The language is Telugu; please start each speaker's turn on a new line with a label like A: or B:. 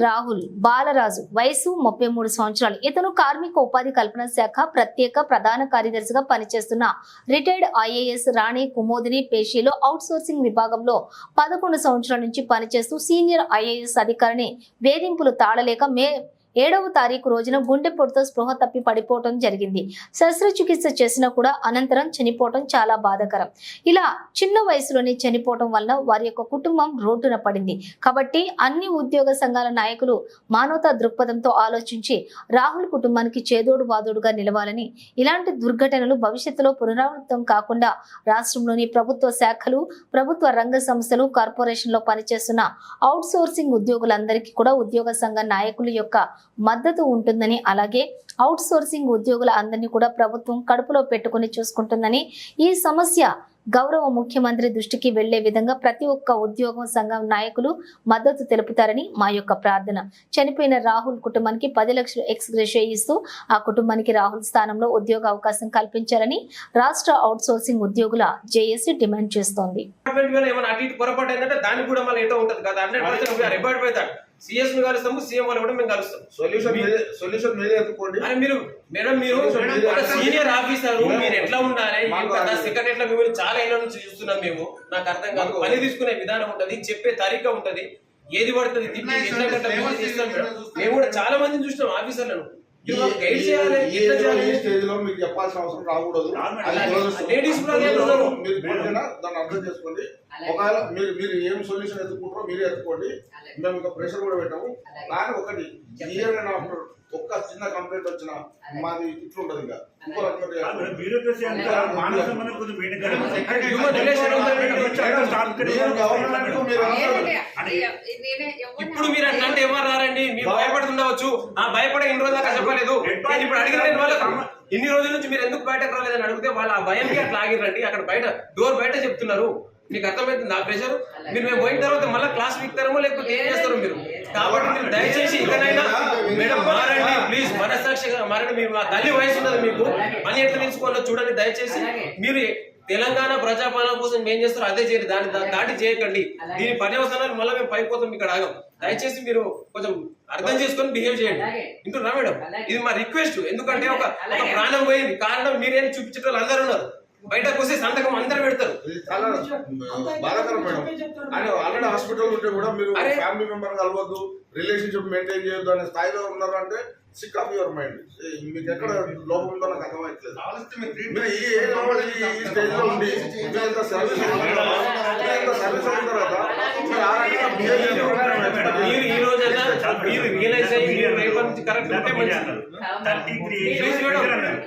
A: రాహుల్ బాలరాజు వయసు ముప్పై మూడు సంవత్సరాలు. ఇతను కార్మిక ఉపాధి కల్పన శాఖ ప్రత్యేక ప్రధాన కార్యదర్శిగా పనిచేస్తున్న రిటైర్డ్ ఐఏఎస్ రాణి కుమోదిని పేషీలో అవుట్ సోర్సింగ్ విభాగంలో పదకొండు సంవత్సరాల నుంచి పనిచేస్తూ సీనియర్ ఐఏఎస్ అధికారిని వేధింపులు తాళలేక మే ఏడవ తారీఖు రోజున గుండెపోటుతో స్పృహ తప్పి పడిపోవటం జరిగింది. శస్త్రచికిత్స చేసినా కూడా అనంతరం చనిపోవటం చాలా బాధాకరం. ఇలా చిన్న వయసులోనే చనిపోవటం వల్ల వారి యొక్క కుటుంబం రోడ్డున పడింది. కాబట్టి అన్ని ఉద్యోగ సంఘాల నాయకులు మానవతా దృక్పథంతో ఆలోచించి రాహుల్ కుటుంబానికి చేదోడు వాదోడుగా నిలవాలని ఇలాంటి దుర్ఘటనలు భవిష్యత్తులో పునరావృతం కాకుండా రాష్ట్రంలోని ప్రభుత్వ శాఖలు ప్రభుత్వ రంగ సంస్థలు కార్పొరేషన్లో పనిచేస్తున్న అవుట్ సోర్సింగ్ ఉద్యోగులందరికీ కూడా ఉద్యోగ సంఘ నాయకుల యొక్క మద్దతు ఉంటుందని అలాగే అవుట్ సోర్సింగ్ ఉద్యోగుల అందరినీ కూడా ప్రభుత్వం కడుపులో పెట్టుకుని చూసుకుంటుందని ఈ సమస్య గౌరవ ముఖ్యమంత్రి దృష్టికి వెళ్ళే విధంగా ప్రతి ఒక్క ఉద్యోగం సంఘం నాయకులు మద్దతు తెలుపుతారని మా యొక్క ప్రార్థన. చనిపోయిన రాహుల్ కుటుంబానికి పది లక్షలు ఎక్స్ గ్రేషియా ఇస్తూ ఆ కుటుంబానికి రాహుల్ స్థానంలో ఉద్యోగ అవకాశం కల్పించాలని రాష్ట్ర అవుట్ సోర్సింగ్ ఉద్యోగుల జేఏసీ డిమాండ్ చేస్తోంది.
B: సిఎస్ని కలుస్తాము సీఎం వాళ్ళు కూడా మేము కలుస్తాం
C: సొల్యూషన్ సొల్యూషన్ మీరే ఎత్తుకోండి
B: అని మీరు మేడం మీరు సీనియర్ ఆఫీసర్ మీరు ఎట్లా ఉండాలి? ఎట్లా మిమ్మల్ని చాలా ఏళ్ళ నుంచి చూస్తున్నాం మేము. నాకు అర్థం కాదు. పని తీసుకునే విధానం ఉంటది చెప్పే తరిక ఉంటది ఏది పడుతుంది మేము కూడా చాలా మందిని చూసినాం ఆఫీసర్లను. గైడ్ చేయాలి ఎట్లా
C: ఈ
B: చేయాలి.
C: స్టేజ్లో మీకు చెప్పాల్సిన అవసరం రాకూడదు.
B: లేడీస్.
C: మీరు దాన్ని అర్థం చేసుకోండి. ఒకవేళ మీరు మీరు ఏం సొల్యూషన్ ఎత్తుకుంటారో మీరే ఎత్తుకోండి. మేము ఇంకా ప్రెషర్ కూడా పెట్టాము. కానీ ఒకటి. ఇయర్ ఒక్క చిన్న కంప్లైంట్ వచ్చిన మాది ఇట్లుంటది ఇంకా.
B: ఇప్పుడు మీరు అంటే ఎవరు రారండి? మీరు భయపడుతుండవచ్చు. ఆ భయపడే ఇన్ని రోజులు దాకా చెప్పలేదు. ఇప్పుడు అడిగిన నేను వాళ్ళకు ఇన్ని రోజుల నుంచి మీరు ఎందుకు బయటకు రాలేదని అడిగితే వాళ్ళు ఆ భయంకి అట్లా ఆగిరండి అక్కడ బయట డోర్ బయట చెప్తున్నారు. మీకు అర్థమవుతుంది ఆ ప్రెషర్ మీరు మేము పోయిన తర్వాత మళ్ళీ క్లాస్ వీక్తారమో లేకపోతే ఏం చేస్తారు మీరు? కాబట్టి మీరు దయచేసి ఇకనైనా మేడం మారండి ప్లీజ్ మనసాక్షిగా మారండి. మీరు మా తల్లి వయసు ఉన్నది మీకు. పని ఎట్లా నిలుచుకోవాలో చూడండి దయచేసి. మీరు తెలంగాణ ప్రజాపాలన కోసం ఏం చేస్తారో అదే చేయండి. దాన్ని దాటి చేయకండి. దీని పర్యవసనాలు మళ్ళీ మేము పైపోతాం ఇక్కడ ఆగం. దయచేసి మీరు కొంచెం అర్థం చేసుకొని బిహేవ్ చేయండి. వింటున్నా మేడం? ఇది మా రిక్వెస్ట్ ఎందుకంటే ఒక ప్రాణం పోయింది. కారణం మీరేం చూపించే అందరూ ఉన్నారు. బయటకు వస్తే సంతకం అందరు
C: చాలా బాధాకరం మేడం ఆయన ఆల్రెడీ హాస్పిటల్ ఉంటే కూడా మీరు. ఫ్యామిలీ మెంబర్ కలవద్దు రిలేషన్షిప్ మెయింటైన్ చేయొద్దు అనే స్థాయిలో ఉన్నారు అంటే సిక్ ఆఫ్ యువర్ మైండ్ మీకు ఎక్కడ లోపం ఉందో నాకు ఈ ఈ స్టేజ్లో ఉండి ఇంత సర్వీస్ సర్వీస్ అయిన తర్వాత మీరు
B: ఈ రోజైనా మీరు రియలైజ్ అయ్యి మీరు రేపటి నుంచి కరెక్ట్ ఉంటే మంచిది.
D: Thirty three registration